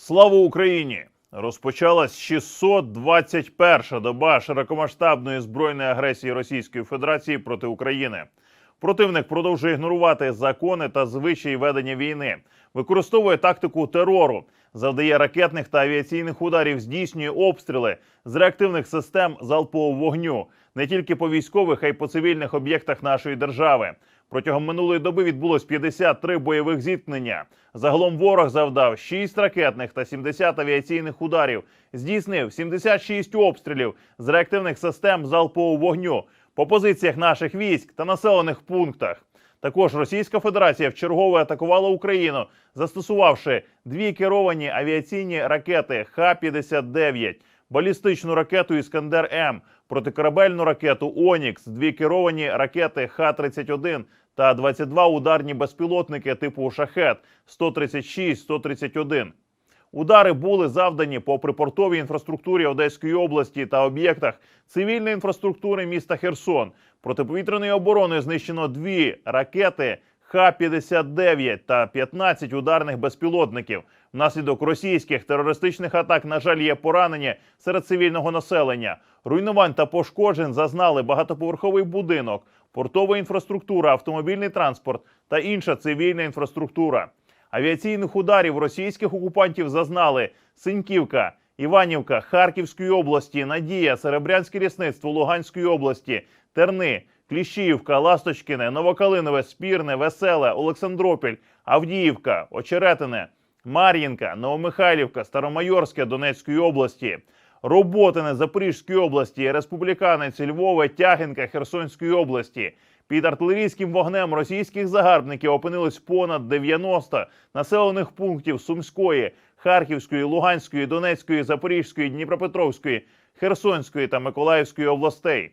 Слава Україні! Розпочалась 621-ша доба широкомасштабної збройної агресії Російської Федерації проти України. Противник продовжує ігнорувати закони та звичаї ведення війни, використовує тактику терору, завдає ракетних та авіаційних ударів, здійснює обстріли з реактивних систем залпового вогню не тільки по військових, а й по цивільних об'єктах нашої держави. Протягом минулої доби відбулось 53 бойових зіткнення. Загалом ворог завдав 6 ракетних та 70 авіаційних ударів, здійснив 76 обстрілів з реактивних систем залпового вогню по позиціях наших військ та населених пунктах. Також Російська Федерація вчергове атакувала Україну, застосувавши дві керовані авіаційні ракети Х-59, балістичну ракету Іскандер М, протикорабельну ракету Онікс, дві керовані ракети Х-31 та 22 ударні безпілотники типу Шахет 136-131. Удари були завдані по припортовій інфраструктурі Одеської області та об'єктах цивільної інфраструктури міста Херсон. Протиповітряної оборони знищено дві ракети Х-59 та 15 ударних безпілотників. Внаслідок російських терористичних атак, на жаль, є поранені серед цивільного населення. Руйнувань та пошкоджень зазнали багатоповерховий будинок, портова інфраструктура, автомобільний транспорт та інша цивільна інфраструктура. Авіаційних ударів російських окупантів зазнали Синьківка, Іванівка, Харківської області, Надія, Серебрянське лісництво Луганської області, Терни, Кліщіївка, Ласточкине, Новокалинове, Спірне, Веселе, Олександропіль, Авдіївка, Очеретине, Мар'їнка, Новомихайлівка, Старомайорське Донецької області, Роботине Запорізької області, Республіканець Львове, Тягинка Херсонської області. Під артилерійським вогнем російських загарбників опинилось понад 90 населених пунктів Сумської, Харківської, Луганської, Донецької, Запорізької, Дніпропетровської, Херсонської та Миколаївської областей.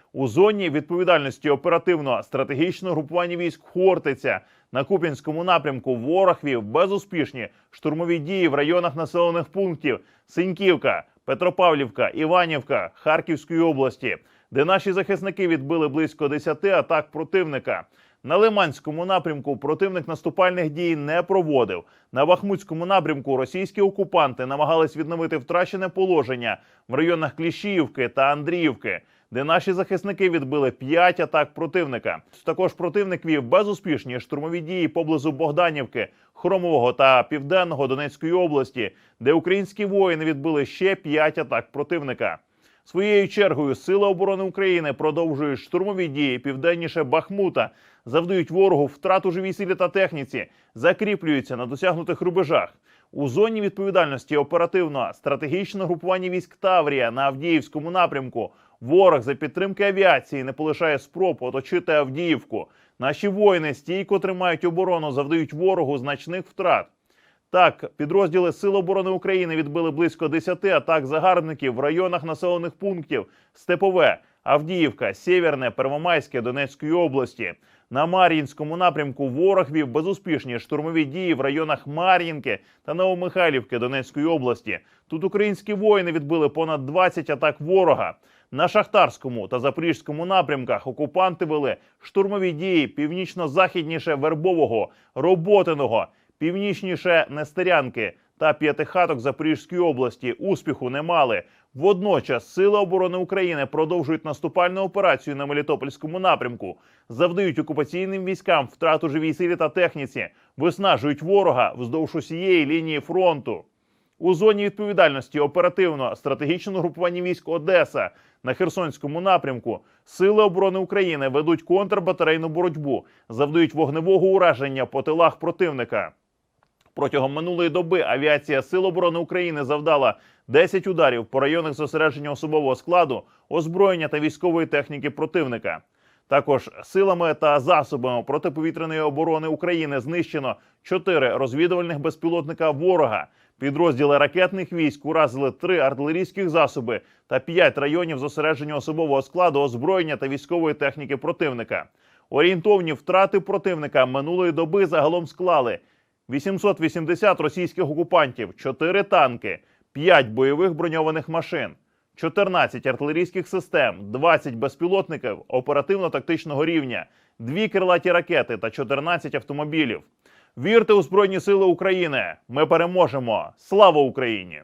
У зоні відповідальності оперативно стратегічного групування військ Хортиця на Купінському напрямку ворог вів безуспішні штурмові дії в районах населених пунктів Синьківка, Петропавлівка, Іванівка Харківської області, де наші захисники відбили близько 10 атак противника. На Лиманському напрямку противник наступальних дій не проводив. На Бахмутському напрямку російські окупанти намагались відновити втрачене положення в районах Кліщіївки та Андріївки, де наші захисники відбили 5 атак противника. Також противник вів безуспішні штурмові дії поблизу Богданівки, Хромового та Південного Донецької області, де українські воїни відбили ще 5 атак противника. Своєю чергою Сили оборони України продовжують штурмові дії південніше Бахмута, завдають ворогу втрат у живій силі та техніці, закріплюються на досягнутих рубежах. У зоні відповідальності оперативно стратегічне групування військ Таврія на Авдіївському напрямку. Ворог за підтримки авіації не полишає спроб оточити Авдіївку. Наші воїни стійко тримають оборону, завдають ворогу значних втрат. Так, підрозділи Сил оборони України відбили близько 10 атак загарбників в районах населених пунктів Степове, Авдіївка, Сєвєрне, Первомайське Донецької області. На Мар'їнському напрямку ворог вів безуспішні штурмові дії в районах Мар'їнки та Новомихайлівки Донецької області. Тут українські воїни відбили понад 20 атак ворога. На Шахтарському та Запорізькому напрямках окупанти вели штурмові дії північно-західніше Вербового, Роботиного, північніше Нестерянки та П'ятихаток Запорізької області. Успіху не мали. Водночас Сили оборони України продовжують наступальну операцію на Мелітопольському напрямку, завдають окупаційним військам втрату живій силі та техніці, виснажують ворога вздовж усієї лінії фронту. У зоні відповідальності оперативно стратегічного групування військ Одеса на Херсонському напрямку Сили оборони України ведуть контрбатарейну боротьбу, завдають вогневого ураження по тилах противника. Протягом минулої доби авіація Сил оборони України завдала 10 ударів по районах зосередження особового складу, озброєння та військової техніки противника. Також силами та засобами протиповітряної оборони України знищено чотири розвідувальних безпілотника ворога. Підрозділи ракетних військ уразили три артилерійських засоби та п'ять районів зосередження особового складу, озброєння та військової техніки противника. Орієнтовні втрати противника минулої доби загалом склали 880 російських окупантів, 4 танки, 5 бойових броньованих машин, 14 артилерійських систем, 20 безпілотників оперативно-тактичного рівня, 2 крилаті ракети та 14 автомобілів. Вірте у Збройні Сили України! Ми переможемо! Слава Україні!